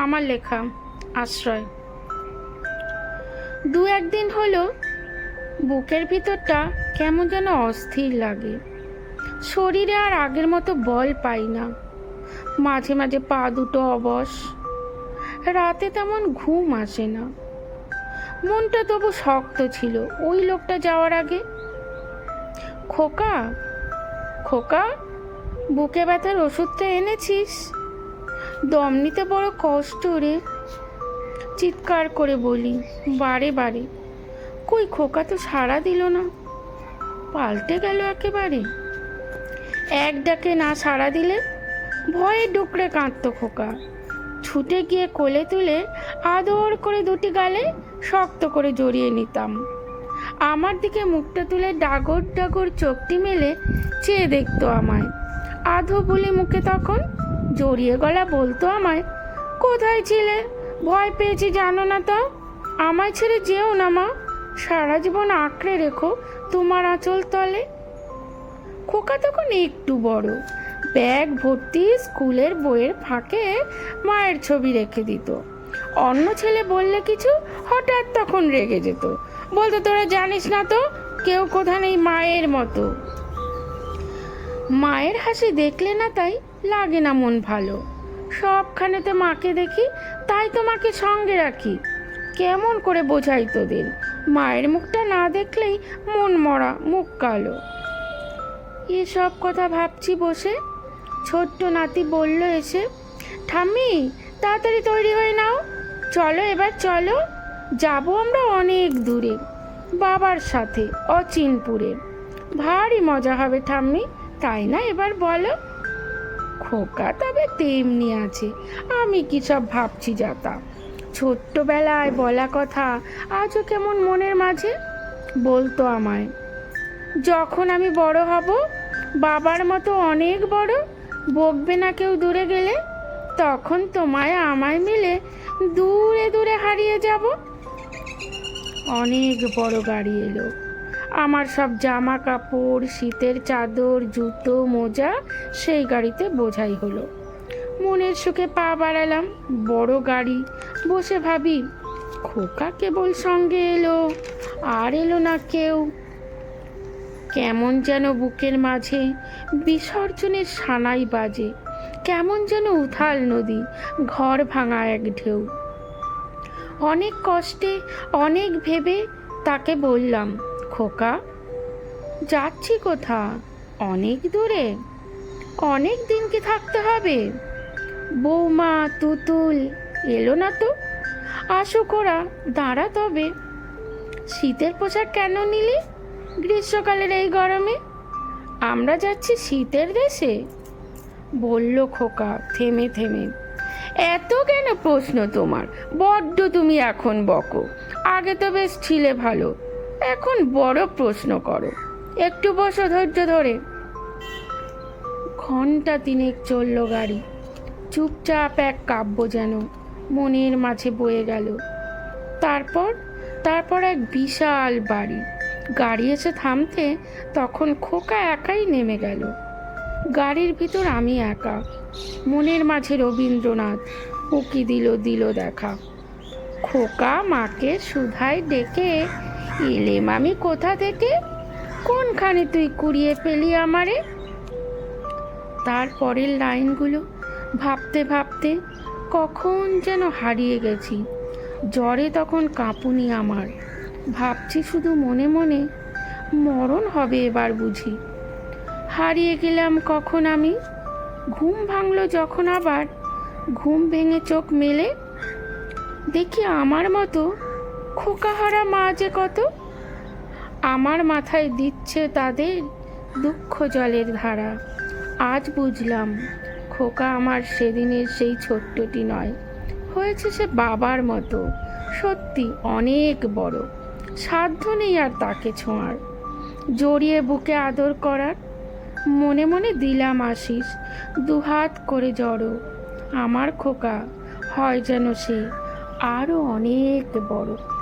আমার লেখা, আশ্রয়। দু একদিন হলো, বুকের ভিতরটা কেমন যেন অস্থির লাগে। শরীরে আর আগের মতো বল পাই না। মাঝে মাঝে পা দুটো অবশ। রাতে তেমন ঘুম আসে না। মনটা তবু শক্ত ছিল, ওই লোকটা যাওয়ার আগে। খোকা খোকা, বুকে ব্যথার ওষুধটা এনেছিস? দম নিতে বড় কষ্ট রে। চিৎকার করে বলি, বারে বারে, কই খোকা তো সাড়া দিল না? পাল্টে গেল একেবারে। এক ডাকে না সাড়া দিলে, ভয়ে ডুকরে কাঁদতো খোকা। ছুটে গিয়ে কোলে তুলে আদর করে দুটি গালে শক্ত করে জড়িয়ে নিতাম। আমার দিকে মুখটা তুলে ডাগর ডাগর চোখটি মেলে চেয়ে দেখতো আমায়। আধো বলি মুখে তখন জড়িয়ে গলা বলতো আমায়, কোথায় ছিলে? ভয় পেয়েছি, জানো না তো? আমায় ছেড়ে যেও না, মা। সারা জীবন আঁকড়ে রেখো তোমার আঁচল তলে। খোকা তখন একটু বড়। ব্যাগ ভর্তি স্কুলের বইয়ের ফাঁকে মায়ের ছবি রেখে দিত। অন্য ছেলে বললে কিছু, হঠাৎ তখন রেগে যেত। বলতো, তোরা জানিস না তো, কেউ কোথা নেই মায়ের মতো? মায়ের হাসি দেখলে না তাই লাগে না মন ভালো। সবখানেতে মাকে দেখি, তাই তো মাকে সঙ্গে রাখি। কেমন করে বোঝাই তোদের? মায়ের মুখটা না দেখলেই মন মরা, মুখ কালো। এসব কথা ভাবছি বসে। ছোট্ট নাতি বলল এসে, ঠাম্মি, তাড়াতাড়ি তৈরি হয়ে নাও। চলো এবার চলো। যাব আমরা অনেক দূরে, বাবার সাথে, অচিনপুরে। ভারী মজা হবে ঠাম্মি, তাই না এবার বলো? খোকা, তবে তেমনি আছে। আমি কি সব ভাবছি যাতা? ছোট্টবেলায় বলা কথা, আজও কেমন মনের মাঝে? বলতো আমায়। যখন আমি বড় হব, বাবার মতো অনেক বড়, বকবে না কেউ দূরে গেলে, তখন তোমায় আমায় মিলে দূরে দূরে হারিয়ে যাব। অনেক বড় গাড়ি এলো। আমার সব জামা কাপড়, শীতের চাদর, জুতো, মোজা সেই গাড়িতে বোঝাই হলো। মনের সুখে পা বাড়ালাম, বড় গাড়ি। বসে ভাবি, খোকা কেবল সঙ্গে এলো, আর এলো না কেউ। কেমন যেন বুকের মাঝে বিসর্জনের সানাই বাজে, কেমন যেন উথাল নদী, ঘর ভাঙা এক ঢেউ। অনেক কষ্টে, অনেক ভেবে তাকে বললাম খোকা। যাচ্ছি কোথা অনেক দূরে। অনেক দিন কি থাকতে হবে? বৌমা, তুতুল, এলো না তো? আসুক ওরা দাঁড়া তবে। শীতের পোশাক কেন নিলি গ্রীষ্মকালের এই গরমে? আমরা যাচ্ছি শীতের দেশে। বলল খোকা থেমে থেমে। এত কেন প্রশ্ন তোমার? বড্ড তুমি এখন বকো। আগে তো বেশ ছিলে ভালো। এখন বড় প্রশ্ন করো। একটু বসো ধৈর্য ধরে। ঘণ্টা তিনেক চলল গাড়ি। চুপচাপ এক কাব্য যেন মনের মাঝে বয়ে গেল। তারপর তারপর এক বিশাল বাড়ি। গাড়ি এসে থামতে তখন খোকা একাই নেমে গেল। গাড়ির ভিতর আমি একা। মনের মাঝে রবীন্দ্রনাথ উকি দিল দিল দেখা। খোকা মাকে সুধাই ডেকে এলেম আমি কোথা থেকে? কোনখানে তুই কুড়িয়ে পেলি আমারে? তারপরের লাইনগুলো ভাবতে ভাবতে কখন যেন হারিয়ে গেছি। জ্বরে তখন কাঁপুনি আমার। ভাবছি শুধু মনে মনে মরণ হবে এবার বুঝি। হারিয়ে গেলাম কখন আমি? ঘুম ভাঙলো যখন আবার। ঘুম ভেঙে চোখ মেলে। দেখি আমার মতো খোকাহারা মা যে কত? আমার মাথায় দিচ্ছে তাদের দুঃখ জলের ধারা। আজ বুঝলাম খোকা আমার সেদিনের সেই ছোট্টটি নয়। হয়েছে সে বাবার মতো, সত্যি অনেক বড়। সাধ্য নেই আর তাকে ছোঁয়ার। জড়িয়ে বুকে আদর করার। মনে মনে দিলাম আশিস, দুহাত করে জড়ো। আমার খোকা হয় যেন সে আরও অনেক বড়।